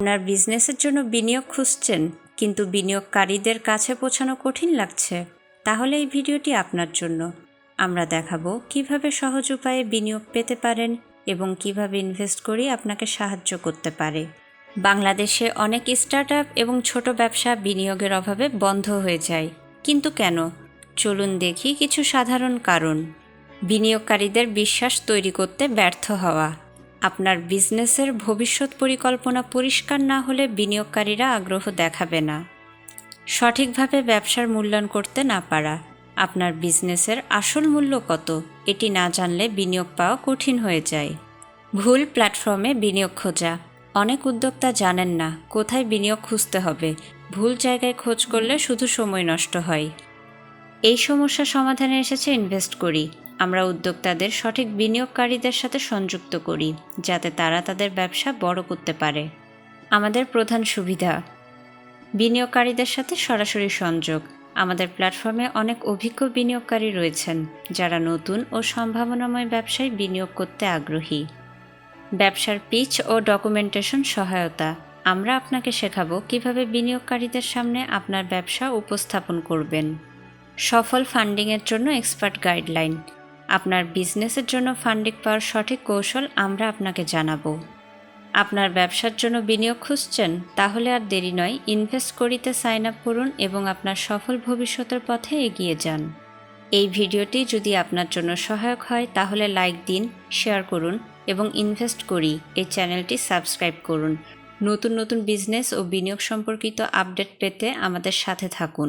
আপনার বিজনেসের জন্য বিনিয়োগ খুঁজছেন, কিন্তু বিনিয়োগকারীদের কাছে পৌঁছানো কঠিন লাগছে। তাহলে এই ভিডিওটি আপনার জন্য। আমরা দেখাবো কীভাবে সহজ উপায়ে বিনিয়োগ পেতে পারেন এবং কীভাবে ইনভেস্ট করি আপনাকে সাহায্য করতে পারে। বাংলাদেশে অনেক স্টার্টআপ এবং ছোট ব্যবসা বিনিয়োগের অভাবে বন্ধ হয়ে যায়। কিন্তু কেন? চলুন দেখি কিছু সাধারণ কারণ। বিনিয়োগকারীদের বিশ্বাস তৈরি করতে ব্যর্থ হওয়া। আপনার বিজনেসের ভবিষ্যৎ পরিকল্পনা পরিষ্কার না হলে বিনিয়োগকারীরা আগ্রহ দেখাবে না। সঠিকভাবে ব্যবসার মূল্যায়ন করতে না পারা। আপনার বিজনেসের আসল মূল্য কত, এটি না জানলে বিনিয়োগ পাওয়া কঠিন হয়ে যায়। ভুল প্ল্যাটফর্মে বিনিয়োগ খোঁজা। অনেক উদ্যোক্তা জানেন না কোথায় বিনিয়োগ খুঁজতে হবে। ভুল জায়গায় খোঁজ করলে শুধু সময় নষ্ট হয়। এই সমস্যা সমাধানে এসেছে ইনভেস্ট করি। আমরা উদ্যোক্তাদের সঠিক বিনিয়োগকারীদের সাথে সংযুক্ত করি, যাতে তারা তাদের ব্যবসা বড় করতে পারে। আমাদের প্রধান সুবিধা, বিনিয়োগকারীদের সাথে সরাসরি সংযোগ। আমাদের প্ল্যাটফর্মে অনেক অভিজ্ঞ বিনিয়োগকারী রয়েছেন, যারা নতুন ও সম্ভাবনাময় ব্যবসায় বিনিয়োগ করতে আগ্রহী। ব্যবসার পিচ ও ডকুমেন্টেশন সহায়তা। আমরা আপনাকে শেখাবো কীভাবে বিনিয়োগকারীদের সামনে আপনার ব্যবসা উপস্থাপন করবেন। সফল ফান্ডিংয়ের জন্য এক্সপার্ট গাইডলাইন। আপনার বিজনেসের জন্য ফান্ডিং পাওয়ার সঠিক কৌশল আমরা আপনাকে জানাব। আপনার ব্যবসার জন্য বিনিয়োগ খুঁজছেন, তাহলে আর দেরি নয়, ইনভেস্ট করিতে সাইন আপ করুন এবং আপনার সফল ভবিষ্যতের পথে এগিয়ে যান। এই ভিডিওটি যদি আপনার জন্য সহায়ক হয়, তাহলে লাইক দিন, শেয়ার করুন এবং ইনভেস্ট করি। এই চ্যানেলটি সাবস্ক্রাইব করুন। নতুন নতুন বিজনেস ও বিনিয়োগ সম্পর্কিত আপডেট পেতে আমাদের সাথে থাকুন।